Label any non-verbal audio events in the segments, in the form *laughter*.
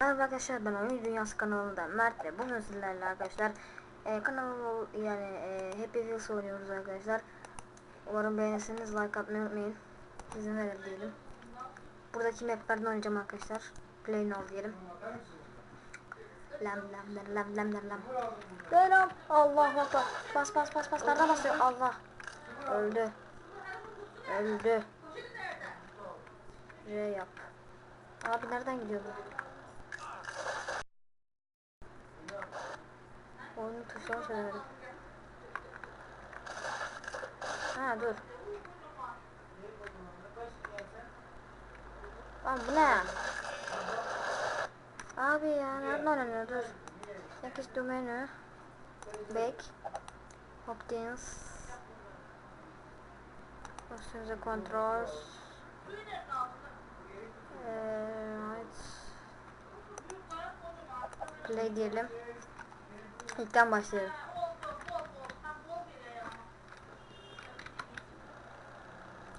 Merhaba arkadaşlar ben Oyun Dünyası kanalından Mert ve bugün sizlerle arkadaşlar e, kanal yani e, Happy Wheels oynuyoruz arkadaşlar. Umarım beğenirsiniz like atmayı unutmayın. İzin verin diyelim. Buradaki maplerden oynayacağım arkadaşlar. Play now diyelim. Lam lam lam lam lam lam lam. Selam. Allah Allah. Bas bas bas bas. Nereden basıyor? Allah. Öldü. Öldü. R yap. Abi nereden gidiyor bu? Oyunun tuşlarını söylemedim. Ha dur. Lan bu ne? Abi ya nereden oynanıyor dur. Sekiz menü. Back. Options and controls. Right. Play diyelim. İlkten başlayalım.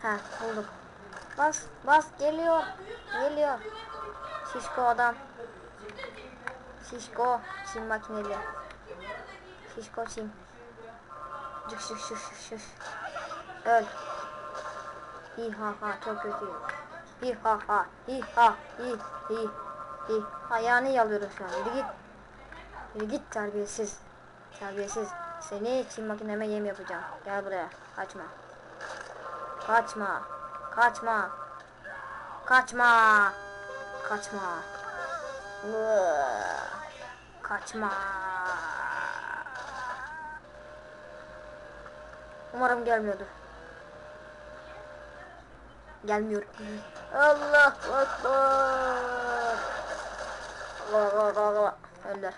Ha buldum. Bas bas geliyor. Geliyor. Şişko adam. Şişko Çin makineli. Şişko Çin. Cık şık şık şık şık. Öl. Hi ha ha çok kötü. Hi ha ha hi ha hi hi hi. Ayağını yalıyorum şu an. Yürü git. Yürü git terbiyesiz. Terbiyesiz. Seni Çin makineme yem yapacağım. Gel buraya. Kaçma. Kaçma. Kaçma. Kaçma. Kaçma. Kaçma. Umarım gelmiyordur. Gelmiyor. Allah Akbar. Allah Allah Allah Allah.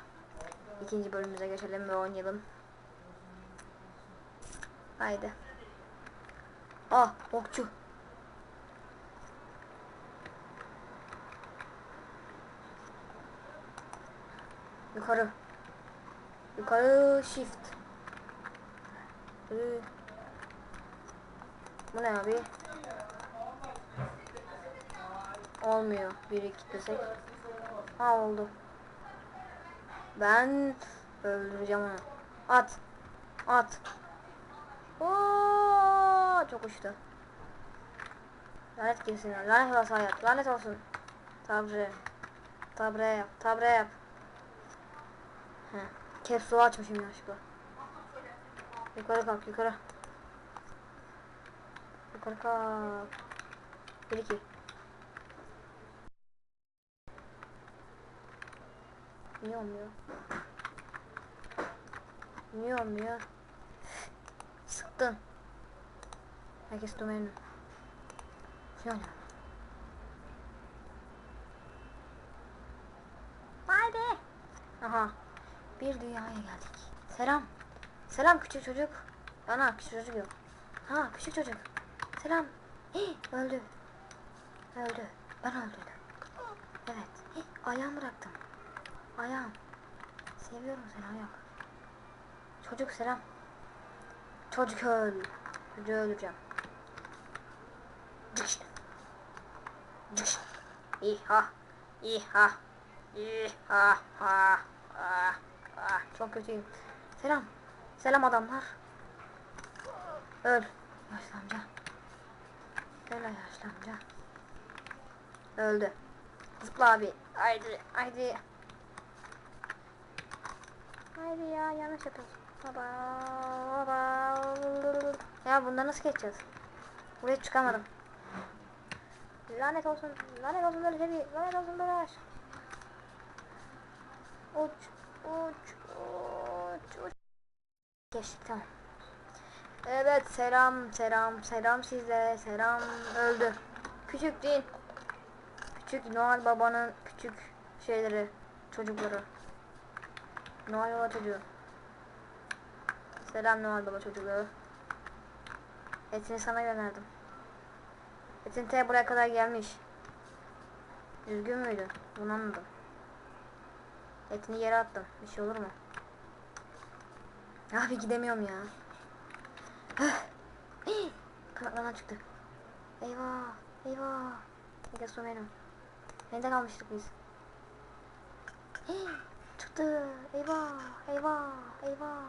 İkinci bölümümüze geçelim ve oynayalım. Haydi. Ah okçu. Yukarı. Yukarı shift. Yukarı. Bu ne abi? Olmuyor. Bir iki desek. Ha oldu. Ben öldüreceğim onu. At. At. Oo, çok uçtu. Lanet girsin. Lanet olası hayat. Lanet olsun. Tabre. Tabre yap. Tabre yap. Heh. Kepsuğu açmışım yanlışlıkla. Yukarı kalk yukarı. Yukarı kalk. Bir iki. Niye olmuyor? Niye olmuyor? Sıktın. Herkes domain. Şöyle. Vay be. Aha. Bir dünyaya geldik. Selam. Selam küçük çocuk. Ana küçük çocuk yok. Ha küçük çocuk. Selam. Hii, öldü. Öldü. Ben öldürdüm. Evet. Hii, ayağımı bıraktım. Ayağım. Seviyorum seni ayak. Çocuk selam. Çocuk öl. Çocuğu öldüreceğim. Cıkş. Cıkş. İha. İha. İha. Ha. Ah. Ah. Çok kötüyüm. Selam. Selam adamlar. Öl. Yaşlı amca. Öl yaşlı amca. Öldü. Zıpla abi. Haydi. Haydi. Haydi ya yanlış yapıyorsun. Baba, baba. Ya bundan nasıl geçeceğiz? Buraya çıkamadım. Lanet olsun. Lanet olsun böyle şey. Lanet olsun böyle aş. Uç. Uç. Uç. Uç. Geçtik tamam. Evet selam selam selam size selam öldü. Küçük değil. Küçük Noel babanın küçük şeyleri çocukları. Noel Baba çocuğu. Selam Noel Baba çocukları. Etini sana gönderdim. Etin T buraya kadar gelmiş. Üzgün müydün? Bunu anladım. Etini yere attım. Bir şey olur mu? Abi gidemiyorum ya. *gasps* Kanatlarından çıktı. Eyvah. Eyvah. Gasomeno. Nerede kalmıştık biz? *gasps* Çıktı. Eyvah. Eyvah. Eyvah.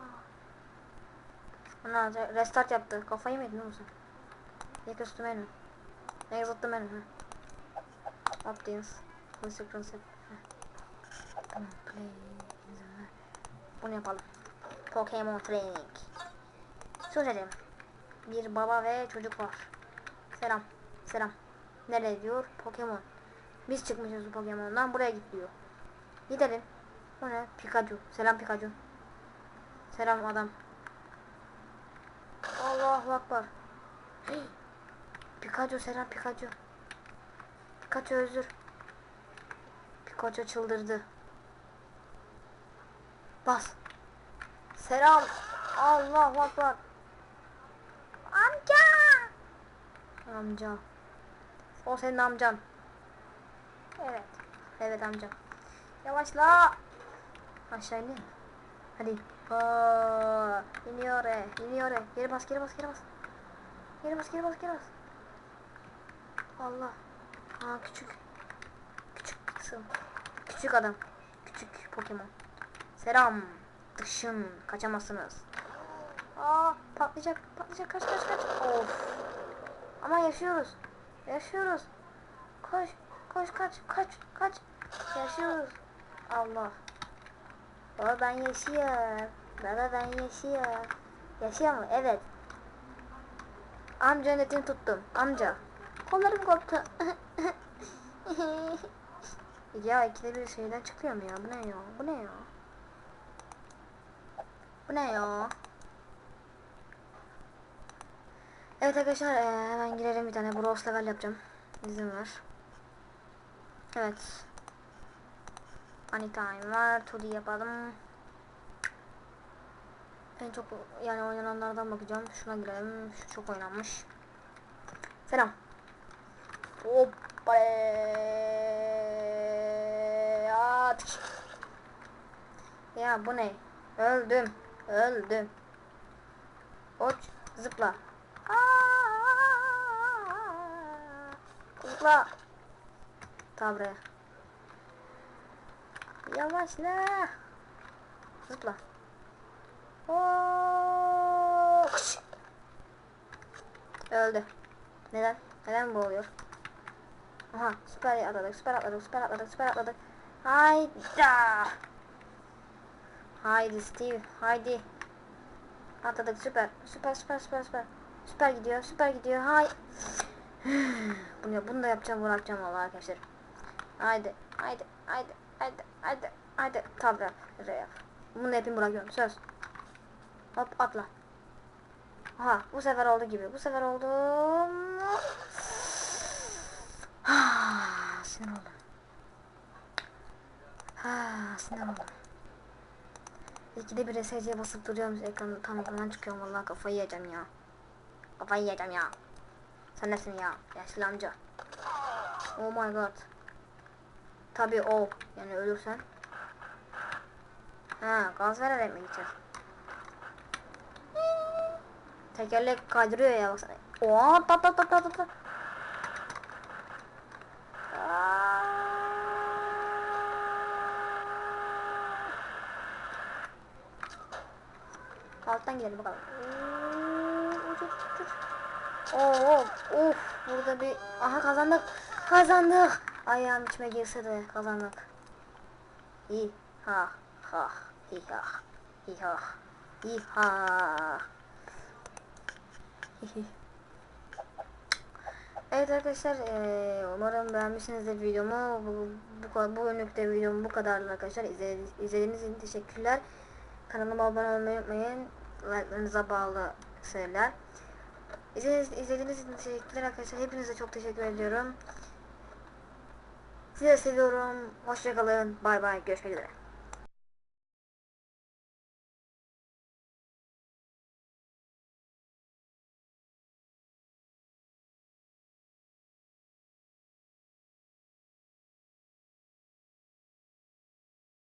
Ana restart yaptı. Kafayı mı yedin oğlum sen? Ne küstüm beni? Ne yazıttı beni? ha? Updates. Full screen set. ha. Tamam. Play. Bunu yapalım. Pokemon Training. Söz ederim. Bir baba ve çocuk var. Selam. Selam. Nereye diyor? Pokemon. Biz çıkmışız bu Pokemon'dan. Buraya git diyor. Gidelim. Bu ne? Pikachu. Selam Pikachu. Selam adam. Allahu Akbar. Hey. *gasps* Pikachu selam Pikachu. Pikachu özür. Pikachu çıldırdı. Bas. Selam. Allahu Akbar. Amca. Amca. O senin amcan. Evet. Evet amca. Yavaşla. Aşağı in. Hadi. Aa, iniyor e, iniyor e. Geri bas, geri bas, geri bas. Geri bas, geri bas, geri bas. Allah. Aa küçük. Küçük kısım. Küçük adam. Küçük Pokemon. Selam. Dışın. Kaçamazsınız. Aa patlayacak. Patlayacak. Kaç kaç kaç. Of. Ama yaşıyoruz. Yaşıyoruz. Koş. Koş kaç. Kaç. Kaç. Yaşıyoruz. Allah. Baba ben yaşıyorum. Baba ben yaşıyorum. Yaşıyor mu? Evet. Amcanın etini tuttum. Amca. Kollarım koptu. *laughs* ya ikide bir şeyden çıkıyor mu ya? Bu ne ya? Bu ne ya? Bu ne ya? Evet arkadaşlar eee, hemen girelim bir tane bronze level yapacağım. İzin ver. Evet. Anytime var. 2D yapalım. En çok yani oynananlardan bakacağım. Şuna girelim. Şu çok oynanmış. Selam. Hoppa. At. Ya bu ne? Öldüm. Öldüm. Uç. Zıpla. Zıpla. Tabre. Yavaşla. Zıpla. Oo! Öldü. Neden? Neden bu oluyor? Aha süper atladık, süper atladık, süper atladık, süper atladık. Hayda. Haydi Steve, haydi. Atladık süper, süper, süper, süper, süper. Süper gidiyor, süper gidiyor. Hay. *sighs* bunu, bunu da yapacağım, bırakacağım vallahi arkadaşlar. Haydi, haydi, haydi, haydi, haydi, haydi. Tabii, öyle yap. Bunu yapayım bırakıyorum, söz. Hop atla. Aha bu sefer oldu gibi. Bu sefer oldu. Ah, sinir oldum. Ah, sinir oldum. İkide bir SC'ye basıp duruyorum. Ekran, tam ekrandan çıkıyorum. Vallahi kafayı yiyeceğim ya. Kafayı yiyeceğim ya. Sen nesin ya? Yaşlı amca. Oh my god. Tabii o. Yani ölürsen. Ha, gaz vererek mi gideceğiz? Tekerlek kaydırıyor ya baksana. Oha tat tat tat tat tat. Alttan gidelim bakalım. Oo, of, burada bir aha kazandık. Kazandık. Ayağım içime girse de kazandık. İyi ha ha hi ha hi ha hi ha. *laughs* Evet arkadaşlar eee, umarım beğenmişsinizdir videomu. Bu, bu, bugünlük de videom bu kadardı arkadaşlar. İzlediğiniz, izlediğiniz için teşekkürler. Kanalıma abone olmayı unutmayın. Like'larınıza bağlı şeyler. İzlediğiniz, izlediğiniz için teşekkürler arkadaşlar. Hepinize çok teşekkür ediyorum. Sizi seviyorum. Hoşçakalın. Bay bay. Görüşmek üzere.